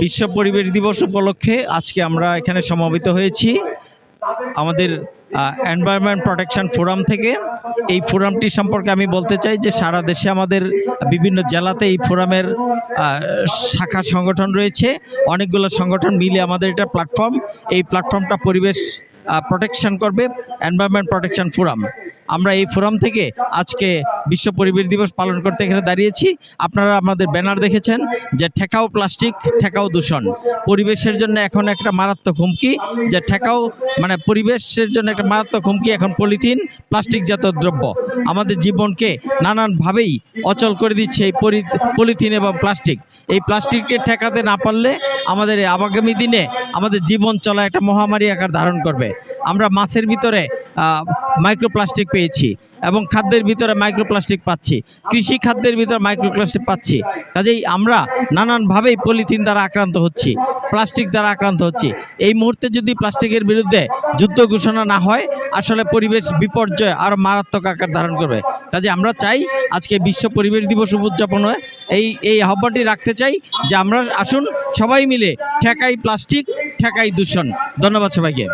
বিশ্ব পরিবেশ দিবস উপলক্ষে আজকে আমরা এখানে সমবেত হয়েছি। আমাদের এনভায়রনমেন্ট প্রোটেকশন ফোরাম থেকে। এই ফোরামটি সম্পর্কে আমি বলতে চাই যে সারা দেশে আমাদের বিভিন্ন জেলাতে এই ফোরামের শাখা সংগঠন রয়েছে। অনেকগুলো সংগঠন মিলে আমাদের এটা প্ল্যাটফর্ম এই প্ল্যাটফর্মটা পরিবেশ প্রোটেকশন করবে। এনভায়রনমেন্ট প্রোটেকশন ফোরাম আমরা এই ফোরাম থেকে আজকে বিশ্ব পরিবেশ দিবস পালন করতে এখানে দাঁড়িয়েছি। আপনারা আমাদের ব্যানার দেখেছেন যে ঠেকাও প্লাস্টিক, ঠেকাও দূষণ। পরিবেশের জন্য এখন একটা মারাত্মক হুমকি, যে ঠেকাও মানে পরিবেশের জন্য একটা মারাত্মক হুমকি এখন পলিথিন প্লাস্টিক জাত দ্রব্য। আমাদের জীবনকে নানানভাবেই অচল করে দিচ্ছে এই পলিথিন এবং প্লাস্টিক। এই প্লাস্টিককে ঠেকাতে না পারলে আমাদের আগামী দিনে আমাদের জীবন চলা একটা মহামারী আকার ধারণ করবে। আমরা মাছের ভিতরে মাইক্রোপ্লাস্টিক পেয়েছি এবং খাদ্যের ভিতরে মাইক্রোপ্লাস্টিক পাচ্ছি। কৃষি খাদ্যের ভিতরে মাইক্রোপ্লাস্টিক পাচ্ছি। কাজেই আমরা নানানভাবেই পলিথিন দ্বারা আক্রান্ত হচ্ছি, প্লাস্টিক দ্বারা আক্রান্ত হচ্ছি। এই মুহূর্তে যদি প্লাস্টিকের বিরুদ্ধে যুদ্ধ ঘোষণা না হয়, আসলে পরিবেশ বিপর্যয় আরও মারাত্মক আকার ধারণ করবে। কাজে আমরা চাই আজকে বিশ্ব পরিবেশ দিবস উদযাপন হয়। এই এই আহ্বানটি রাখতে চাই যে আমরা আসুন সবাই মিলে ঠেকাই প্লাস্টিক, ঠেকাই দূষণ। ধন্যবাদ সবাইকে।